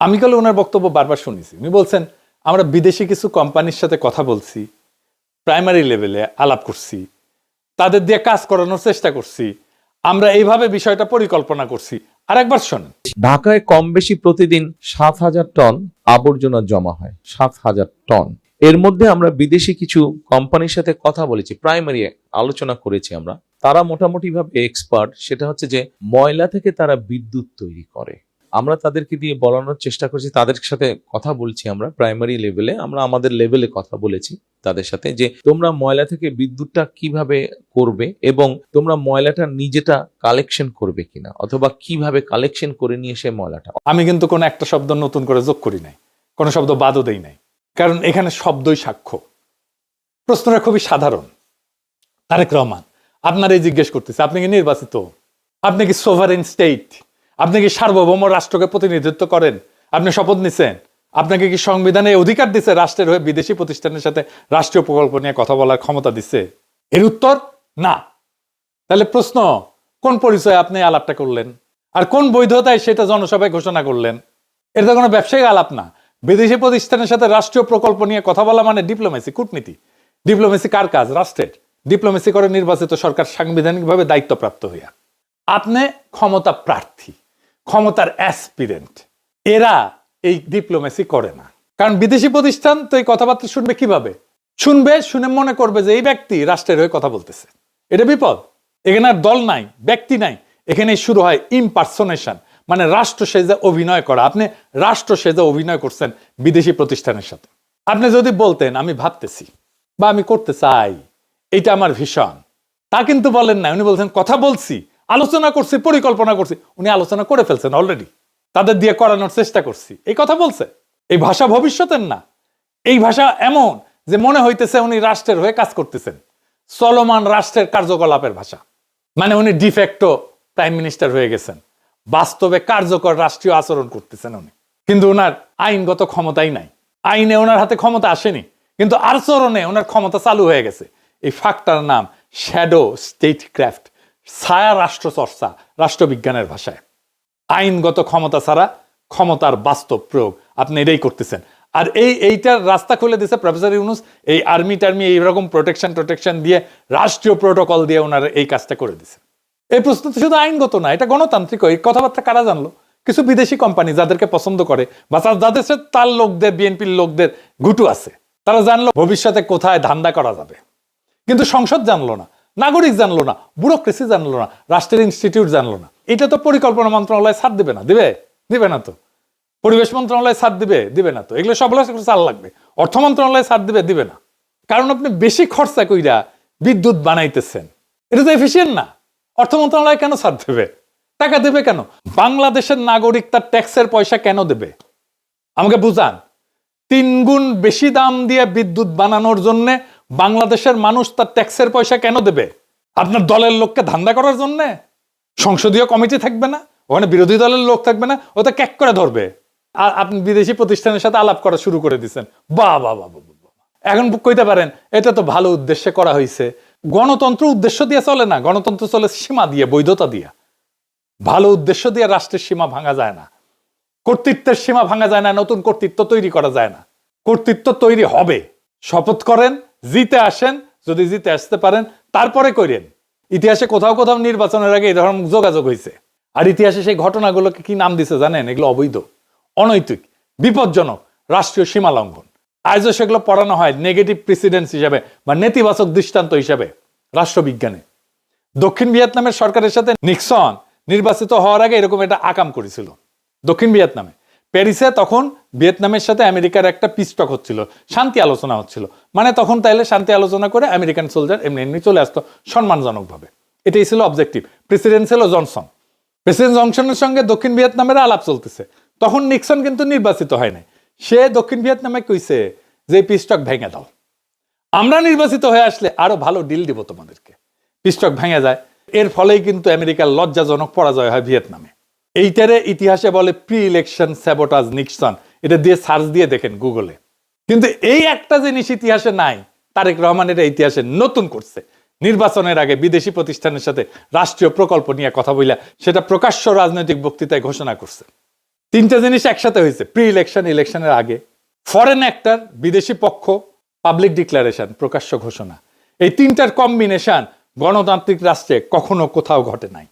আমি কালে ওনার বক্তব্য বারবার শুনেছি। উনি বলছেন, আমরা বিদেশি কিছু কোম্পানির সাথে কথা বলছি, প্রাইমারি লেভেলে আলাপ করছি, তাদের দিয়ে কাজ করানোর চেষ্টা করছি, আমরা এইভাবে বিষয়টা পরিকল্পনা করছি। আর একবার শোনেন। ঢাকায় কম বেশি প্রতিদিন সাত হাজার টন আবর্জনা জমা হয়, সাত হাজার টন। এর মধ্যে আমরা বিদেশি কিছু কোম্পানির সাথে কথা বলেছি, প্রাইমারি আলোচনা করেছি আমরা। তারা মোটামুটি ভাবে এক্সপার্ট সেটা হচ্ছে যে ময়লা থেকে তারা বিদ্যুৎ তৈরি করে। আমরা তাদেরকে দিয়ে বলানোর চেষ্টা করছি, তাদের সাথে কথা বলছি আমরা প্রাইমারি লেভেলে আমরা আমাদের লেভেলে কথা বলেছি তাদের সাথে যে তোমরা ময়লা থেকে বিদ্যুৎটা কীভাবে করবে এবং তোমরা ময়লাটা নিজেটা কালেকশন করবে কিনা অথবা কীভাবে কালেকশন করে নিয়ে সে ময়লাটা। আমি কিন্তু কোনো একটা শব্দ নতুন করে যোগ করি নাই, কোনো শব্দ বাদও দেই নাই। কারণ এখানে শব্দই সাক্ষ্য। প্রশ্নটা খুবই সাধারণ। তারেক রহমান, আপনার এই জিজ্ঞেস করতেছে, আপনি কি নির্বাচিত? আপনি কি সোভারেন স্টেট আপনি কি সার্বভৌম রাষ্ট্রকে প্রতিনিধিত্ব করেন? আপনি শপথ নিছেন? আপনাকে কি সংবিধানে অধিকার দিছে রাষ্ট্রের হয়ে বিদেশি প্রতিষ্ঠানের সাথে রাষ্ট্রীয় প্রকল্প নিয়ে কথা বলার ক্ষমতা দিচ্ছে এর উত্তর, না। তাহলে প্রশ্ন, কোন পরিচয়ে আপনি আলাপটা করলেন? আর কোন বৈধতায় সেটা জনসভায় ঘোষণা করলেন? এটা কোনো ব্যবসায়িক আলাপ না। বিদেশি প্রতিষ্ঠানের সাথে রাষ্ট্রীয় প্রকল্প নিয়ে কথা বলা মানে ডিপ্লোমেসি, কূটনীতি। ডিপ্লোমেসি কার কাজ? রাষ্ট্রের। ডিপ্লোমেসি করে নির্বাচিত সরকার সাংবিধানিকভাবে দায়িত্বপ্রাপ্ত হইয়া। আপনি ক্ষমতা প্রার্থী। ক্ষমতার অ্যাসপিরেন্ট এরা এই ডিপ্লোমেসি করে না। কারণ বিদেশি প্রতিষ্ঠান তো এই কথাবার্তা শুনবে কীভাবে? শুনবে, শুনে মনে করবে যে এই ব্যক্তি রাষ্ট্রের হয়ে কথা বলতেছে। এটা বিপদ। এখানে আর দল নাই, ব্যক্তি নাই। এখানে শুরু হয় ইমপার্সোনেশন মানে রাষ্ট্র সেজে অভিনয় করা। আপনি রাষ্ট্র সেজে অভিনয় করছেন বিদেশি প্রতিষ্ঠানের সাথে। আপনি যদি বলতেন, আমি ভাবতেছি বা আমি করতে চাই, এটা আমার ভীষণ। তা কিন্তু বলেন না। উনি বলছেন, কথা বলছি আলোচনা করছি, পরিকল্পনা করছি। উনি আলোচনা করে ফেলছেন অলরেডি তাদের দিয়ে করানোর চেষ্টা করছি। এই কথা বলছে। এই ভাষা ভবিষ্যতের না। এই ভাষা এমন যে মনে হইতেছে উনি রাষ্ট্রের হয়ে কাজ করতেছেন। চলমান রাষ্ট্রের কার্যকলাপের ভাষা। মানে উনি ডিফেক্টো প্রাইম মিনিস্টার হয়ে গেছেন। বাস্তবে কার্যকর রাষ্ট্রীয় আচরণ করতেছেন উনি। কিন্তু ওনার আইনগত ক্ষমতাই নাই। আইনে ওনার হাতে ক্ষমতা আসেনি। কিন্তু আচরণে ওনার ক্ষমতা চালু হয়ে গেছে। এই ফাঁকটার নাম শ্যাডো স্টেট ক্রাফট ছায়া রাষ্ট্র চর্চা রাষ্ট্রবিজ্ঞানের ভাষায়। আইনগত ক্ষমতা ছাড়া ক্ষমতার বাস্তব প্রয়োগ আপনি এটাই করতেছেন। আর এই এইটার রাস্তা খুলে দিছে প্রফেসর ইউনুস, এই আর্মি টার্মি এইরকম প্রোটেকশন টোটেকশন দিয়ে রাষ্ট্রীয় প্রোটোকল দিয়ে ওনার এই কাজটা করে দিছে এই প্রশ্ন তো শুধু আইনগত না, এটা গণতান্ত্রিক, এই কথাবার্তা কারা জানলো? কিছু বিদেশি কোম্পানি যাদেরকে পছন্দ করে বা যাদের সাথে তার লোকদের, বিএনপির লোকদের গুটু আছে, তারা জানলো ভবিষ্যতে কোথায় ধান্দা করা যাবে। কিন্তু সংসদ জানলো না। নাগরিক জানলো না, ব্যুরোক্রেসি জানলো না, রাষ্ট্রের ইনস্টিটিউট জানলো না। এটা তো পরিকল্পনা মন্ত্রণালয় ছাড় দিবে না, দিবে? দিবে না তো। পরিবেশ মন্ত্রণালয় ছাড় দিবে দিবে না তো। এগুলো সব চাল লাগবে। অর্থ মন্ত্রণালয় ছাড় দিবে দিবে না। কারণ আপনি বেশি খরচা কইরা বিদ্যুৎ বানাইতেছেন। এটা তো এফিসিয়েন্ট না। অর্থ মন্ত্রণালয় কেন ছাড় দেবে? টাকা দেবে কেন? বাংলাদেশের নাগরিক তার ট্যাক্সের পয়সা কেন দেবে? আমাকে বুঝান। তিন গুণ বেশি দাম দিয়ে বিদ্যুৎ বানানোর জন্য বাংলাদেশের মানুষ তার ট্যাক্সের পয়সা কেন দেবে? আপনার দলের লোককে ধান্দা করার জন্য? সংসদীয় কমিটি থাকবে না? ওখানে বিরোধী দলের লোক থাকবে না? ওটা ক্যাক করে ধরবে। আর আপনি বিদেশি প্রতিষ্ঠানের সাথে আলাপ করা শুরু করে দিচ্ছেন বা বাহ, বাহ। এখন কইতে পারেন এটা তো ভালো উদ্দেশ্যে করা হয়েছে গণতন্ত্র উদ্দেশ্য দিয়ে চলে না। গণতন্ত্র চলে সীমা দিয়ে বৈধতা দিয়ে। ভালো উদ্দেশ্য দিয়ে রাষ্ট্রের সীমা ভাঙা যায় না। কর্তৃত্বের সীমা ভাঙা যায় না নতুন কর্তৃত্ব তৈরি করা যায় না। কর্তৃত্ব তৈরি হবে। শপথ করেন জিতে আসেন, যদি জিতে আসতে পারেন, তারপরে করেন ইতিহাসে কোথাও কোথাও নির্বাচনের আগে এই ধরনের যোগাযোগ হয়েছে আর ইতিহাসে সেই ঘটনাগুলোকে কি নাম দিছে জানেন? এগুলো অবৈধ, অনৈতিক, বিপজ্জনক, রাষ্ট্রীয় সীমা লঙ্ঘন। আজও সেগুলো পড়ানো হয় নেগেটিভ প্রেসিডেন্স হিসাবে বা নেতিবাচক দৃষ্টান্ত হিসাবে রাষ্ট্রবিজ্ঞানে। দক্ষিণ ভিয়েতনামের সরকারের সাথে নিক্সন নির্বাচিত হওয়ার আগে এরকম একটা আকাম করেছিল। দক্ষিণ ভিয়েতনামে। প্যারিসে তখন ভিয়েতনামের সাথে আমেরিকার একটা পিস্টক হচ্ছিল, শান্তি আলোচনা হচ্ছিল। মানে তখন তাইলে শান্তি আলোচনা করে আমেরিকান সোলজার এমনি এমনি চলে আসতো সম্মানজনকভাবে। এটাই ছিল অবজেক্টিভ প্রেসিডেন্ট ছিল জনসন। প্রেসিডেন্ট জনসনের সঙ্গে দক্ষিণ ভিয়েতনামের আলাপ চলতেছে। তখন নিক্সন কিন্তু নির্বাচিত হয় নাই। সে দক্ষিণ ভিয়েতনামে কইছে যে পিস্টক ভেঙে দাও। আমরা নির্বাচিত হয়ে আসলে আরও ভালো ডিল দিব তোমাদেরকে। পিস্টক ভেঙে যায়। এর ফলেই কিন্তু আমেরিকার লজ্জাজনক পরাজয় হয় ভিয়েতনামে। এইটারে ইতিহাসে বলে প্রি ইলেকশন স্যাবোটাজ নিক্সন। এটা দিয়ে সার্চ দিয়ে দেখেন গুগলে। কিন্তু এই একটা জিনিস ইতিহাসে নাই, তারেক রহমান এটা ইতিহাসে নতুন করছে। নির্বাচনের আগে বিদেশি প্রতিষ্ঠানের সাথে রাষ্ট্রীয় প্রকল্প নিয়ে কথা বইলা সেটা প্রকাশ্য রাজনৈতিক বক্তৃতায় ঘোষণা করছে। তিনটা জিনিস একসাথে হয়েছে প্রি ইলেকশন ইলেকশনের আগে। ফরেন অ্যাক্টার বিদেশি পক্ষ পাবলিক ডিক্লারেশন প্রকাশ্য ঘোষণা। এই তিনটার কম্বিনেশন গণতান্ত্রিক রাষ্ট্রে কখনো কোথাও ঘটে নাই।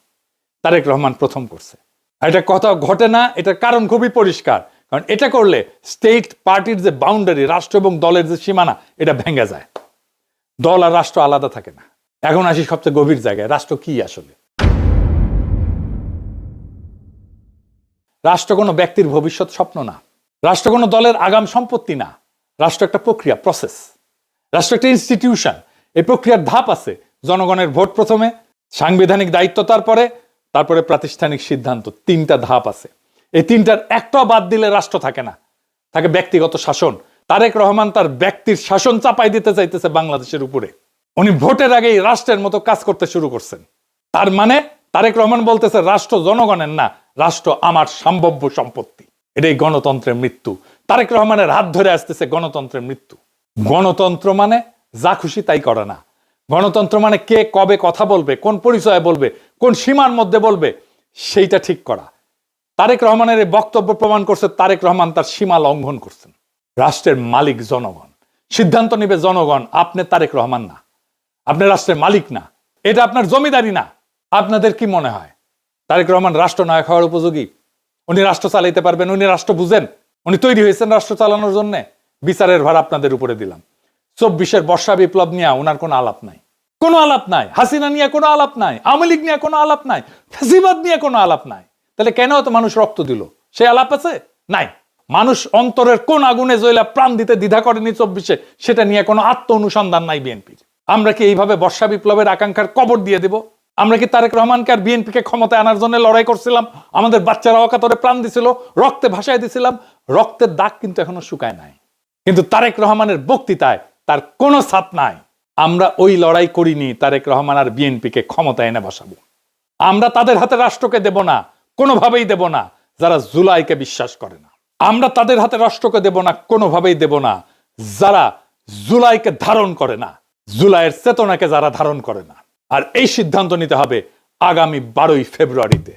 তারেক রহমান প্রথম করছে। এটা কথা ঘটে না, এটার কারণ খুবই পরিষ্কার। কারণ এটা করলে স্টেট পার্টির যে বাউন্ডারি রাষ্ট্র এবং দলের যে সীমানা, এটা ভেঙে যায়। দল আর রাষ্ট্র আলাদা থাকে না। এখন আসি সবচেয়ে গভীর জায়গায়, রাষ্ট্র কি আসলে? রাষ্ট্র কোনো ব্যক্তির ভবিষ্যৎ স্বপ্ন না। রাষ্ট্র কোনো দলের আগাম সম্পত্তি না। রাষ্ট্র একটা প্রক্রিয়া প্রসেস রাষ্ট্র একটা ইনস্টিটিউশন এই প্রক্রিয়ার ধাপ আছে, জনগণের ভোট প্রথমে, সাংবিধানিক দায়িত্ব তারপরে তারপরে প্রাতিষ্ঠানিক সিদ্ধান্ত, তিনটা ধাপ আছে। এই তিনটার একটা বাদ দিলে রাষ্ট্র থাকে না, থাকে ব্যক্তিগত শাসন। তারেক রহমান তার ব্যক্তির শাসন চাপাই দিতে চাইতেছে বাংলাদেশের উপরে। উনি ভোটের আগেই রাষ্ট্রের মতো কাজ করতে শুরু করছেন। তার মানে তারেক রহমান বলতেছে, রাষ্ট্র জনগণের না, রাষ্ট্র আমার সম্ভাব্য সম্পত্তি। এটাই গণতন্ত্রের মৃত্যু। তারেক রহমানের হাত ধরে আসতেছে গণতন্ত্রের মৃত্যু। গণতন্ত্র মানে যা খুশি তাই করে না। গণতন্ত্র মানে কে কবে কথা বলবে, কোন পরিচয়ে বলবে কোন সীমার মধ্যে বলবে, সেইটা ঠিক করা। তারেক রহমানের এই বক্তব্য প্রমাণ করছে, তারেক রহমান তার সীমা লঙ্ঘন করছেন। রাষ্ট্রের মালিক জনগণ। সিদ্ধান্ত নেবে জনগণ, আপনি তারেক রহমান না। আপনি রাষ্ট্রের মালিক না। এটা আপনার জমিদারি না। আপনাদের কি মনে হয়? তারেক রহমান রাষ্ট্র রাষ্ট্রনায়ক হওয়ার উপযোগী? উনি রাষ্ট্র চালাইতে পারবেন, উনি রাষ্ট্র বুঝেন। উনি তৈরি হয়েছেন রাষ্ট্র চালানোর জন্য। বিচারের ভার আপনাদের উপরে দিলাম। চব্বিশের বর্ষা বিপ্লব নিয়ে ওনার কোনো আলাপ নাই। কোনো আলাপ নাই, হাসিনা নিয়ে কোনো আলাপ নাই, আওয়ামী লীগ নিয়ে কোনো আলাপ নাই ফেসিবাদ নিয়ে কোনো আলাপ নাই। তাহলে কেন এত মানুষ রক্ত দিল? সে আলাপ আছে? নাই। মানুষ অন্তরের কোন আগুনে জয়লা প্রাণ দিতে দ্বিধা করেনি চব্বিশে, সেটা নিয়ে কোনো আত্ম অনুসন্ধান নাই বিএনপির। আমরা কি এইভাবে বর্ষা বিপ্লবের আকাঙ্ক্ষার কবর দিয়ে দেব? আমরা কি তারেক রহমানকে আর বিএনপিকে ক্ষমতায় আনার জন্য লড়াই করছিলাম? আমাদের বাচ্চারা অকাতরে প্রাণ দিছিল, রক্তে ভাসায় দিছিলাম। রক্তের দাগ কিন্তু এখনও শুকায় নাই। কিন্তু তারেক রহমানের বক্তৃতায় তার কোনো ছাপ নাই। আমরা ওই লড়াই করিনি, তারেক রহমান আর বিএনপিকে ক্ষমতায় এনে বসাবো। আমরা তাদের হাতে রাষ্ট্রকে দেব না, কোনোভাবেই দেব না, যারা জুলাইকে বিশ্বাস করে না। আমরা তাদের হাতে রাষ্ট্রকে দেব না, কোনোভাবেই দেব না, যারা জুলাইকে ধারণ করে না, জুলাইয়ের চেতনাকে যারা ধারণ করে না। আর এই সিদ্ধান্ত নিতে হবে আগামী বারোই ফেব্রুয়ারিতে।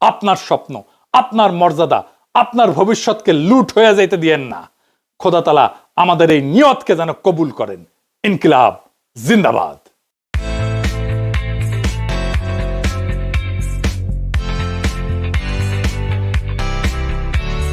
আপনার স্বপ্ন, আপনার মর্যাদা, আপনার ভবিষ্যৎকে লুট হয়ে যাইতে দিয়েন না। খোদা তালা আমাদের এই নিয়তকে যেন কবুল করেন। ইনকিলাব। জিন্দাবাদ